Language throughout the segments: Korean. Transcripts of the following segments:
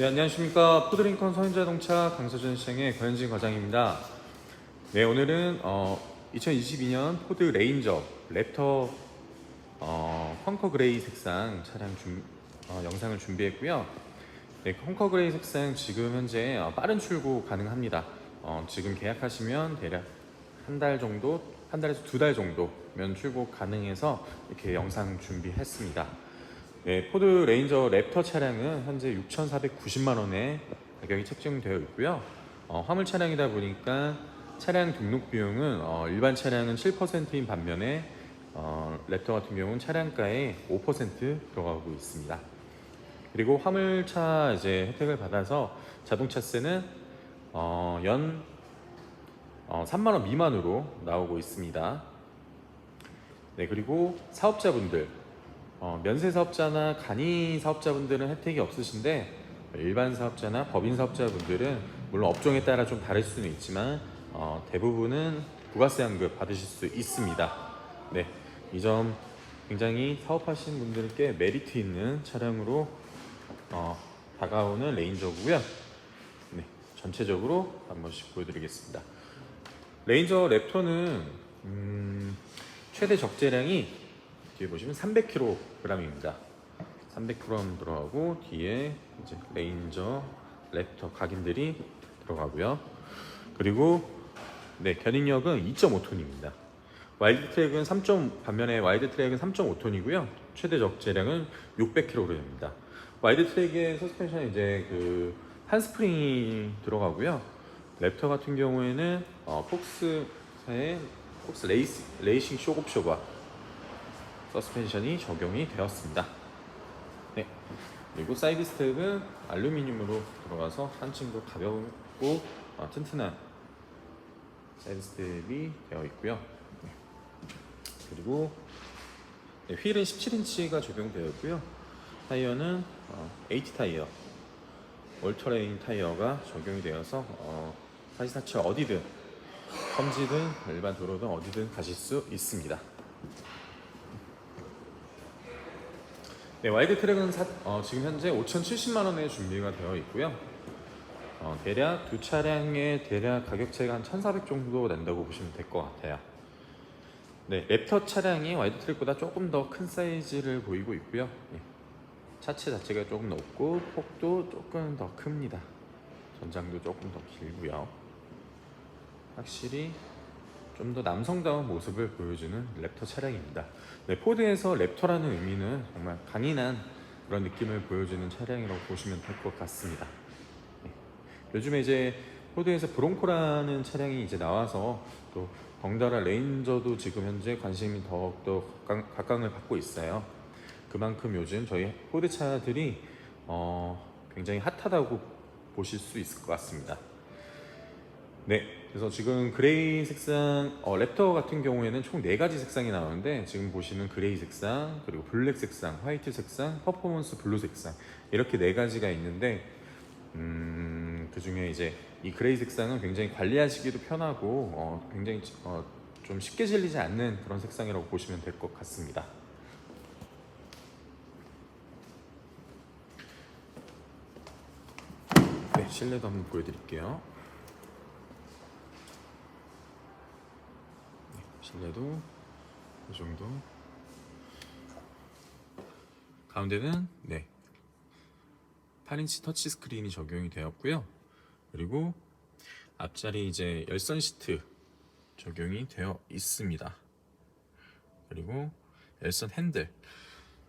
네, 안녕하십니까. 푸드링컨 서현자동차 강서준 시장의 권현진 과장입니다. 네, 오늘은 어, 2022년 포드 레인저 랩터 어, 펑커 그레이 색상 차량 준- 어, 영상을 준비했고요. 네, 펑커 그레이 색상 지금 현재 어, 빠른 출고 가능합니다. 어, 지금 계약하시면 대략 한 달 정도, 한 달에서 두 달 정도면 출고 가능해서 이렇게 영상 준비했습니다. 네, 포드 레인저 랩터 차량은 현재 6,490만 원에 가격이 책정되어 있고요. 어, 화물 차량이다 보니까 차량 등록 비용은 어, 일반 차량은 7%인 반면에 어, 랩터 같은 경우는 차량가의 5% 들어가고 있습니다. 그리고 화물차 이제 혜택을 받아서 자동차세는 어, 연 어, 3만 원 미만으로 나오고 있습니다. 네, 그리고 사업자분들 어, 면세 사업자나 간이 사업자분들은 혜택이 없으신데 일반 사업자나 법인 사업자분들은 물론 업종에 따라 좀 다를 수는 있지만 어, 대부분은 부가세 환급 받으실 수 있습니다. 네, 이 점 굉장히 사업하시는 분들께 메리트 있는 차량으로 어, 다가오는 레인저고요. 네, 전체적으로 한 번씩 보여드리겠습니다. 레인저 랩터는 음, 최대 적재량이 뒤에 보시면 300kg입니다. 300g 들어가고 뒤에 이제 레인저 랩터 각인들이 들어가고요. 그리고 네 견인력은 2.5톤입니다. 와이드 트랙은 3. 반면에 와이드 트랙은 3.5톤이고요. 최대 적재량은 600kg입니다. 와이드 트랙의 서스펜션 이제 그 한스프링이 들어가고요. 랩터 같은 경우에는 어, 폭스사의 폭스 레이스, 레이싱 쇼급쇼바 서스펜션이 적용이 되었습니다. 네. 그리고 사이드 스텝은 알루미늄으로 들어가서 한층 더 가볍고 어, 튼튼한 사이드 스텝이 되어 있고요. 네. 그리고 네, 휠은 17인치가 적용되어 있고요. 타이어는 어, H 타이어, 올터레인 타이어가 적용이 되어서 어, 사시사철 어디든 험지든 일반 도로든 어디든 가실 수 있습니다. 네, 와이드 트랙은 사- 어, 지금 현재 5,070만 원에 준비가 되어 있고요. 어, 대략 두 차량의 대략 가격 차이가 한 1,400 정도 난다고 보시면 될 것 같아요. 네, 랩터 차량이 와이드 트랙보다 조금 더 큰 사이즈를 보이고 있고요. 네, 차체 자체가 조금 높고 폭도 조금 더 큽니다. 전장도 조금 더 길고요. 확실히 좀 더 남성다운 모습을 보여주는 랩터 차량입니다. 네, 포드에서 랩터라는 의미는 정말 강인한 그런 느낌을 보여주는 차량이라고 보시면 될 것 같습니다. 네. 요즘에 이제 포드에서 브롱코라는 차량이 이제 나와서 또 덩달아 레인저도 지금 현재 관심이 더욱더 각광, 각광을 받고 있어요. 그만큼 요즘 저희 포드 차들이 어, 굉장히 핫하다고 보실 수 있을 것 같습니다. 네, 그래서 지금 그레이 색상, 어, 랩터 같은 경우에는 총네 가지 색상이 나오는데 지금 보시는 그레이 색상, 그리고 블랙 색상, 화이트 색상, 퍼포먼스 블루 색상 이렇게 네 가지가 있는데 음, 그 중에 이제 이 그레이 색상은 굉장히 관리하시기도 편하고 어, 굉장히 어, 좀 쉽게 질리지 않는 그런 색상이라고 보시면 될 것 같습니다. 네, 실내도 한번 보여드릴게요. 네, 실내도 이 정도. 가운데는 네 8인치 터치 스크린이 적용이 되었고요. 그리고 앞자리 이제 열선 시트 적용이 되어 있습니다. 그리고 열선 핸들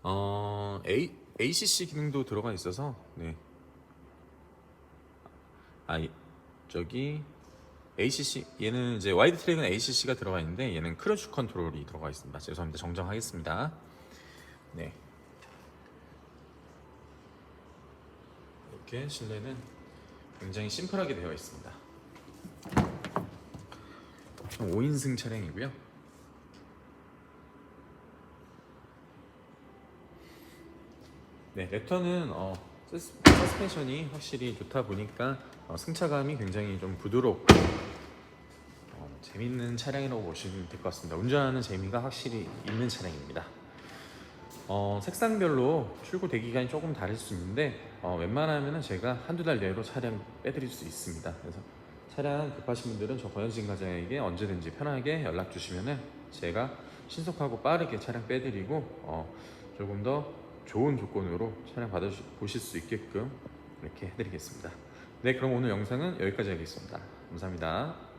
어 A, ACC 기능도 들어가 있어서 네. 아 이- 저기 ACC 얘는 이제 와이드 트랙은 ACC가 들어가 있는데 얘는 크루즈 컨트롤이 들어가 있습니다. 죄송합니다. 정정하겠습니다. 네. 이렇게 실내는 굉장히 심플하게 되어 있습니다. 총 5인승 차량이고요. 네, 랩터는 어, 서스- 서스펜션이 확실히 좋다 보니까 어, 승차감이 굉장히 좀 부드럽고 어, 재밌는 차량이라고 보시면 될 것 같습니다. 운전하는 재미가 확실히 있는 차량입니다. 어, 색상별로 출고 대기 기간이 조금 다를 수 있는데 어, 웬만하면 제가 한두 달 내로 차량 빼드릴 수 있습니다. 그래서 차량 급하신 분들은 저 권현진 과장에게 언제든지 편하게 연락 주시면은 제가 신속하고 빠르게 차량 빼드리고 어, 조금 더 좋은 조건으로 차량 받아 보실 수 있게끔 이렇게 해드리겠습니다. 네, 그럼 오늘 영상은 여기까지 하겠습니다. 감사합니다.